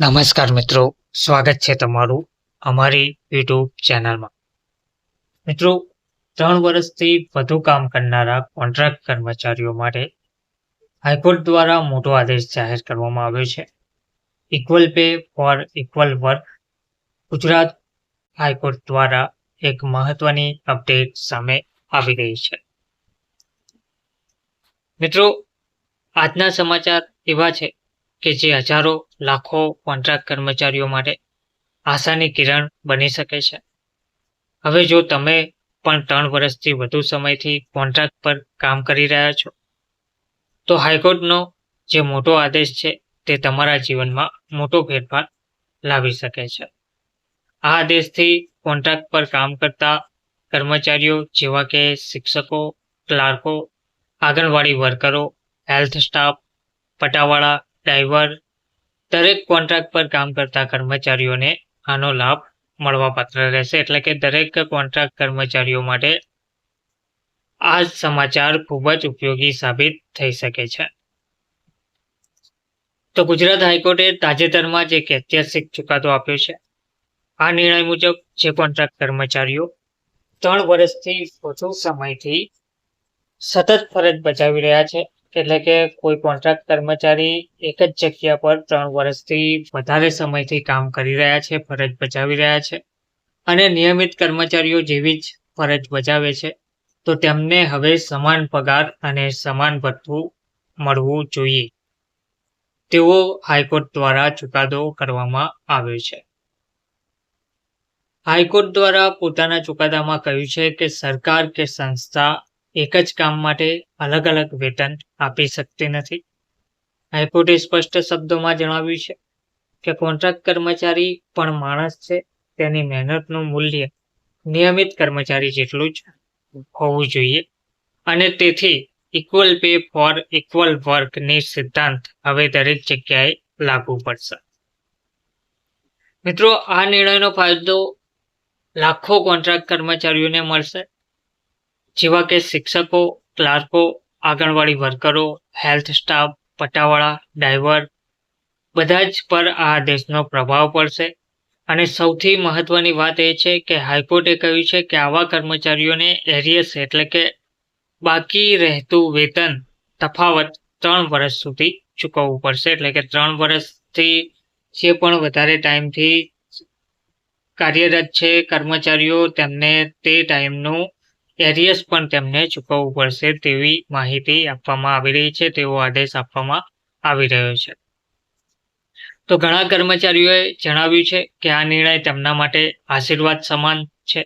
નમસ્કાર મિત્રો, સ્વાગત છે તમારું અમારી યુટ્યુબ ચેનલમાં. મિત્રો, ત્રણ વર્ષથી વધુ કામ કરનારા કોન્ટ્રાક્ટ કર્મચારીઓ માટે હાઈકોર્ટ દ્વારા મોટો આદેશ જાહેર કરવામાં આવ્યો છે. Equal pay for equal work Gujarat high court દ્વારા એક મહત્વની અપડેટ સામે આવી રહી છે. મિત્રો, આજના સમાચાર એવા છે કે જે હજારો, લાખો કોન્ટ્રાક્ટ કર્મચારીઓ માટે આશાની કિરણ બની શકે છે. હવે જો તમે પણ ત્રણ વર્ષથી વધુ સમયથી કોન્ટ્રાક્ટ પર કામ કરી રહ્યા છો, તો હાઈકોર્ટનો જે મોટો આદેશ છે તે તમારા જીવનમાં મોટો ફેરફાર લાવી શકે છે. આ આદેશથી કોન્ટ્રાક્ટ પર કામ કરતા કર્મચારીઓ જેવા કે શિક્ષકો, ક્લાર્કો, આંગણવાડી વર્કરો, હેલ્થ સ્ટાફ, પટાવાળા ડ્રાઈવર દરેક કોન્ટ્રાક્ટ પર કામ કરતા કર્મચારીઓને આનો લાભ મળવાપાત્ર રહેશે. એટલે કે દરેક કોન્ટ્રાક્ટ કર્મચારીઓ માટે આ સમાચાર ખૂબ જ ઉપયોગી સાબિત થઈ શકે છે. તો ગુજરાત હાઈકોર્ટે તાજેતરમાં જે એક ઐતિહાસિક ચુકાદો આપ્યો છે. આ નિર્ણય મુજબ જે કોન્ટ્રાક્ટ કર્મચારીઓ ત્રણ વર્ષથી વધુ સમયથી સતત ફરજ બજાવી રહ્યા છે એટલે કે કોઈ કોન્ટ્રાક્ટ કર્મચારી એક જ જગ્યા પર ત્રણ વર્ષથી વધારે સમયથી કામ કરી રહ્યા છે, ફરજ બજાવી રહ્યા છે. અને નિયમિત કર્મચારીઓ જેવી જ ફરજ બજાવે છે. તો તેમને હવે સમાન પગાર અને સમાન ભથ્થું મળવું જોઈએ. તેવો હાઈકોર્ટ દ્વારા ચુકાદો કરવામાં આવ્યો છે. હાઈકોર્ટ દ્વારા પોતાના ચુકાદામાં કહ્યું છે કે સરકાર કે સંસ્થા એક જ કામ માટે અલગ અલગ વેતન આપી શકતી નથી. હાઈકોર્ટે સ્પષ્ટ શબ્દોમાં જણાવ્યું છે કે કોન્ટ્રાક્ટ કર્મચારી પણ માણસ છે. તેની મહેનતનું મૂલ્ય નિયમિત કર્મચારી જેટલું જ હોવું જોઈએ. અને તેથી ઇક્વલ પે ફોર ઇક્વલ વર્કની સિદ્ધાંત હવે દરેક જગ્યાએ લાગુ પડશે. મિત્રો, આ નિર્ણયનો ફાયદો લાખો કોન્ટ્રાક્ટ કર્મચારીઓને મળશે. જેવા કે શિક્ષકો, ક્લાર્કો, આંગણવાડી વર્કરો, હેલ્થ સ્ટાફ, પટાવાળા, ડ્રાઈવર, બધા જ પર આ આદેશનો પ્રભાવ પડશે. અને સૌથી મહત્વની વાત એ છે કે હાઈકોર્ટે કહ્યું છે કે આવા કર્મચારીઓને એરિયસ એટલે કે બાકી રહેતું વેતન, તફાવત ત્રણ વર્ષ સુધી ચૂકવવું પડશે. એટલે કે ત્રણ વર્ષથી જે પણ વધારે ટાઈમથી કાર્યરત છે કર્મચારીઓ, તેમને તે ટાઈમનું એરિયસ પણ તેમને ચૂકવવું પડશે તેવી માહિતી આપવામાં આવી રહી છે, તેવો આદેશ આપવામાં આવી રહ્યો છે. તો ઘણા કર્મચારીઓએ જણાવ્યું છે કે આ નિર્ણય તેમના માટે આશીર્વાદ સમાન છે.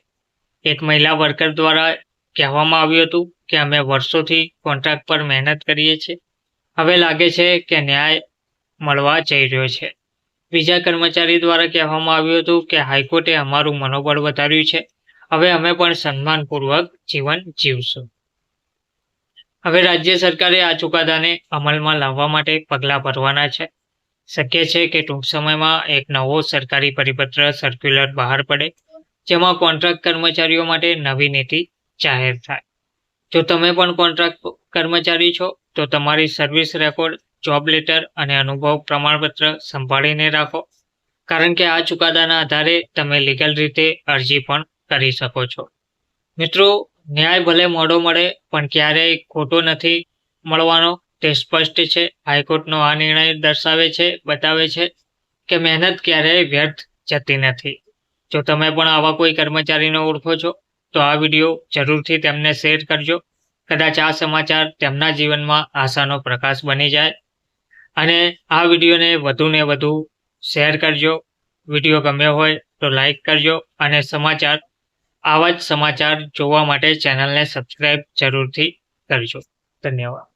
એક મહિલા વર્કર દ્વારા કહેવામાં આવ્યું હતું કે અમે વર્ષોથી કોન્ટ્રાક્ટ પર મહેનત કરીએ છીએ. હવે લાગે છે કે ન્યાય મળવા જઈ રહ્યો છે. બીજા કર્મચારી દ્વારા કહેવામાં આવ્યું હતું કે હાઈકોર્ટે અમારું મનોબળ વધાર્યું છે. હવે અમે પણ સન્માનપૂર્વક જીવન જીવશું. હવે રાજ્ય સરકારે આ ચુકાદાને અમલમાં લાવવા માટે પગલાં ભરવાના છે. શક્ય છે કે ટૂંક સમયમાં એક નવો સરકારી પરિપત્ર સર્ક્યુલર બહાર પડે, જેમાં કોન્ટ્રાક્ટ કર્મચારીઓ માટે નવી નીતિ જાહેર થાય. જો તમે પણ કોન્ટ્રાક્ટ કર્મચારી છો, તો તમારી સર્વિસ રેકોર્ડ જોબ લેટર અને અનુભવ પ્રમાણપત્ર સંભાળીને રાખો. કારણ કે આ ચુકાદાના આધારે તમે લીગલ રીતે અરજી પણ કરી શકો છો. મિત્રો, ન્યાય ભલે મોડો મળે, પણ ક્યારેય ખોટો નથી મળવાનો. તે સ્પષ્ટ છે. હાઈકોર્ટનો આ નિર્ણય દર્શાવે છે, બતાવે છે કે મહેનત ક્યારેય વ્યર્થ જતી નથી. જો તમે પણ આવા કોઈ કર્મચારીને ઓળખો છો, તો આ વીડિયો જરૂરથી તેમને શેર કરજો. કદાચ આ સમાચાર તેમના જીવનમાં આશાનો પ્રકાશ બની જાય. અને આ વિડીયોને વધુને વધુ શેર કરજો. વીડિયો ગમ્યો હોય તો લાઈક કરજો અને સમાચાર આવા જ સમાચાર જોવા માટે ચેનલને સબસ્ક્રાઈબ જરૂરથી કરજો. ધન્યવાદ.